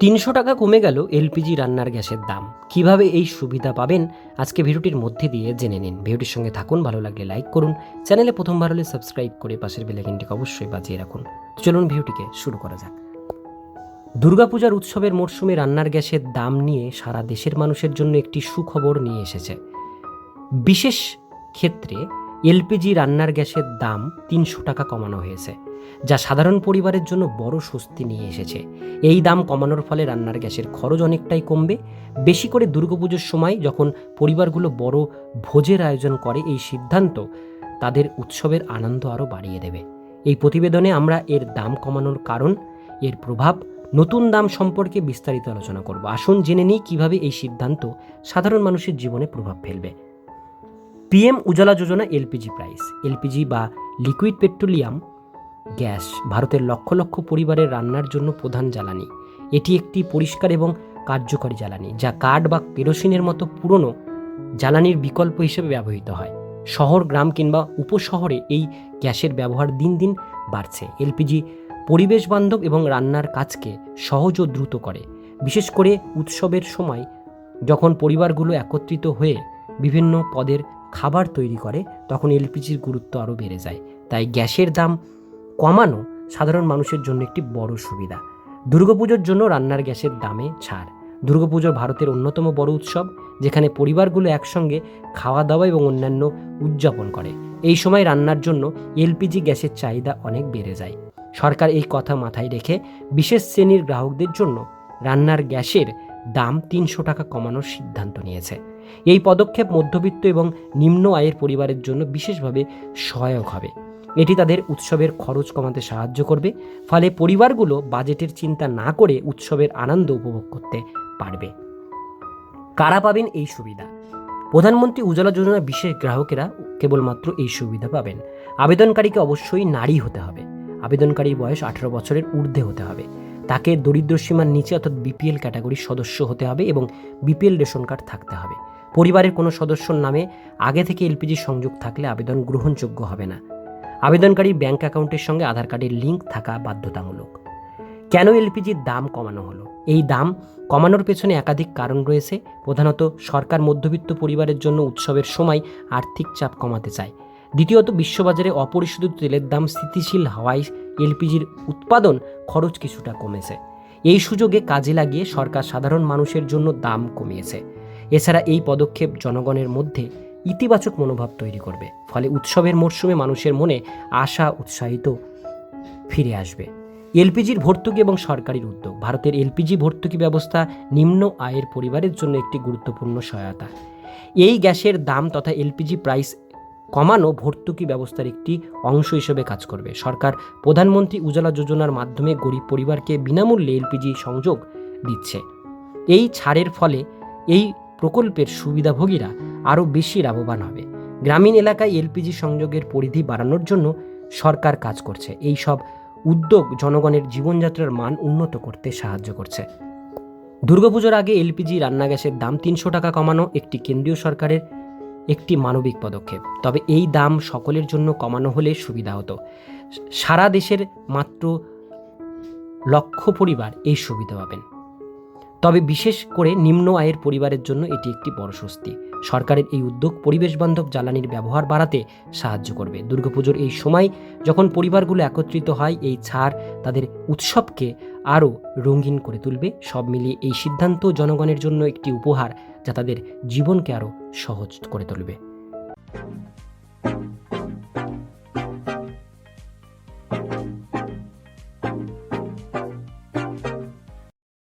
তিনশো টাকা কমে গেল এলপিজি রান্নার গ্যাসের দাম। কীভাবে এই সুবিধা পাবেন? আজকে ভিডিওটির মধ্যে দিয়ে জেনে নিন। ভিডিওটির সঙ্গে থাকুন, ভালো লাগলে লাইক করুন। চ্যানেলে প্রথমবার হলে সাবস্ক্রাইব করে পাশের বেলাইকিনটিকে অবশ্যই বাজিয়ে রাখুন। চলুন ভিডিওটিকে শুরু করা যাক। দুর্গাপূজার উৎসবের মরশুমে রান্নার গ্যাসের দাম নিয়ে সারা দেশের মানুষের জন্য একটি সুখবর নিয়ে এসেছে। বিশেষ ক্ষেত্রে এলপিজি রান্নার গ্যাসের দাম তিনশো টাকা কমানো হয়েছে, যা সাধারণ পরিবারের জন্য বড় স্বস্তি নিয়ে এসেছে। এই দাম কমানোর ফলে রান্নার গ্যাসের খরচ অনেকটাই কমবে। বেশি করে দুর্গাপুজোর সময় যখন পরিবারগুলো বড় ভোজের আয়োজন করে এই সিদ্ধান্ত, তাদের উৎসবের আনন্দ আরও বাড়িয়ে দেবে। এই প্রতিবেদনে আমরা এর দাম কমানোর কারণ, এর প্রভাব, নতুন দাম সম্পর্কে বিস্তারিত আলোচনা করব। আসুন জেনে নিই কীভাবে এই সিদ্ধান্ত সাধারণ মানুষের জীবনে প্রভাব ফেলবে। PM Ujjwala Yojana LPG price. LPG বা লিকুইড পেট্রোলিয়াম গ্যাস ভারতের লক্ষ লক্ষ পরিবারের রান্নার জন্য প্রধান জ্বালানি। এটি একটি পরিষ্কার এবং কার্যকরী জ্বালানি, যা কাঠ বা কেরোসিনের মতো পুরনো জ্বালানির বিকল্প হিসেবে ব্যবহৃত হয়। শহর, গ্রাম কিংবা উপশহরে এই গ্যাসের ব্যবহার দিন দিন বাড়ছে। এলপিজি পরিবেশ বান্ধব এবং রান্নার কাজকে সহজ ও দ্রুত করে। বিশেষ করে উৎসবের সময় যখন পরিবারগুলো একত্রিত হয়ে বিভিন্ন পদের খাবার তৈরি করে, তখন এলপিজির গুরুত্ব আরও বেড়ে যায়। তাই গ্যাসের দাম কমানো সাধারণ মানুষের জন্য একটি বড় সুবিধা। দুর্গাপুজোর জন্য রান্নার গ্যাসের দামে ছাড়। দুর্গাপুজো ভারতের অন্যতম বড় উৎসব, যেখানে পরিবারগুলো একসঙ্গে খাওয়া দাওয়া এবং অন্যান্য উদযাপন করে। এই সময় রান্নার জন্য এলপিজি গ্যাসের চাহিদা অনেক বেড়ে যায়। সরকার এই কথা মাথায় রেখে বিশেষ শ্রেণির গ্রাহকদের জন্য রান্নার গ্যাসের দাম তিনশো টাকা কমানোর সিদ্ধান্ত নিয়েছে। এই পদক্ষেপ মধ্যবিত্ত এবং নিম্ন আয়ের পরিবারের জন্য বিশেষভাবে সহায়ক হবে। এটি তাদের উৎসবের খরচ কমাতে সাহায্য করবে, ফলে পরিবারগুলো বাজেটের চিন্তা না করে উৎসবের আনন্দ উপভোগ করতে পারবে। কারা পাবেন এই সুবিধা? প্রধানমন্ত্রী উজ্জ্বলা যোজনা বিশেষ গ্রাহকেরা কেবলমাত্র এই সুবিধা পাবেন। আবেদনকারীকে অবশ্যই নারী হতে হবে। আবেদনকারীর বয়স আঠারো বছরের ঊর্ধ্বে হতে হবে। তাকে দরিদ্র সীমার নিচে অর্থাৎ বিপিএল ক্যাটাগরির সদস্য হতে হবে এবং বিপিএল রেশন কার্ড থাকতে হবে। পরিবারের কোনো সদস্যর নামে আগে থেকে এলপিজি সংযোগ থাকলে আবেদন গ্রহণযোগ্য হবে না। আবেদনকারী ব্যাংক অ্যাকাউন্টের সঙ্গে আধার কার্ডের লিঙ্ক থাকা বাধ্যতামূলক। কেন এলপিজির দাম কমানো হলো? এই দাম কমানোর পেছনে একাধিক কারণ রয়েছে। প্রধানত, সরকার মধ্যবিত্ত পরিবারের জন্য উৎসবের সময় আর্থিক চাপ কমাতে চায়। দ্বিতীয়ত, বিশ্ববাজারে অপরিশোধিত তেলের দাম স্থিতিশীল হওয়ায় এলপিজির উৎপাদন খরচ কিছুটা কমেছে। এই সুযোগে কাজে লাগিয়ে সরকার সাধারণ মানুষের জন্য দাম কমিয়েছে। এছাড়া এই পদক্ষেপ জনগণের মধ্যে ইতিবাচক মনোভাব তৈরি করবে, ফলে উৎসবের মরশুমে মানুষের মনে আশা উৎসাহিত ফিরে আসবে। এলপিজির ভর্তুকি এবং সরকারি উদ্যোগ। ভারতের এলপিজি ভর্তুকি ব্যবস্থা নিম্ন আয়ের পরিবারের জন্য একটি গুরুত্বপূর্ণ সহায়তা। এই গ্যাসের দাম তথা এলপিজি প্রাইস কমানো ভর্তুকি ব্যবস্থার একটি অংশ হিসেবে কাজ করবে। সরকার প্রধানমন্ত্রী উজালা যোজনার মাধ্যমে গরিব পরিবারকে বিনামূল্যে এলপিজি সংযোগ দিচ্ছে। এই ছাড়ের ফলে এই প্রকল্পের সুবিধাভোগীরা আরও বেশি লাভবান হবে। গ্রামীণ এলাকায় এলপিজি সংযোগের পরিধি বাড়ানোর জন্য সরকার কাজ করছে। এই সব উদ্যোগ জনগণের জীবনযাত্রার মান উন্নত করতে সাহায্য করছে। দুর্গাপুজোর আগে এলপিজি রান্না গ্যাসের দাম তিনশো টাকা কমানো একটি কেন্দ্রীয় সরকারের একটি মানবিক পদক্ষেপ। তবে এই দাম সকলের জন্য কমানো হলে সুবিধা হতো। সারা দেশের মাত্র লক্ষ পরিবার এই সুবিধা পাবেন। তবে বিশেষ করে নিম্ন আয়ের পরিবারের জন্য এটি একটি বড় স্বস্তি। সরকারের এই উদ্যোগ পরিবেশ বান্ধব জ্বালানির ব্যবহার বাড়াতে সাহায্য করবে। দুর্গাপুজোর এই সময় যখন পরিবারগুলো একত্রিত হয়, এই ছাড় তাদের উৎসবকে আরও রঙিন করে তুলবে। সব মিলিয়ে এই সিদ্ধান্ত জনগণের জন্য একটি উপহার যা তাদের জীবনকে আরও সহজ করে তুলবে।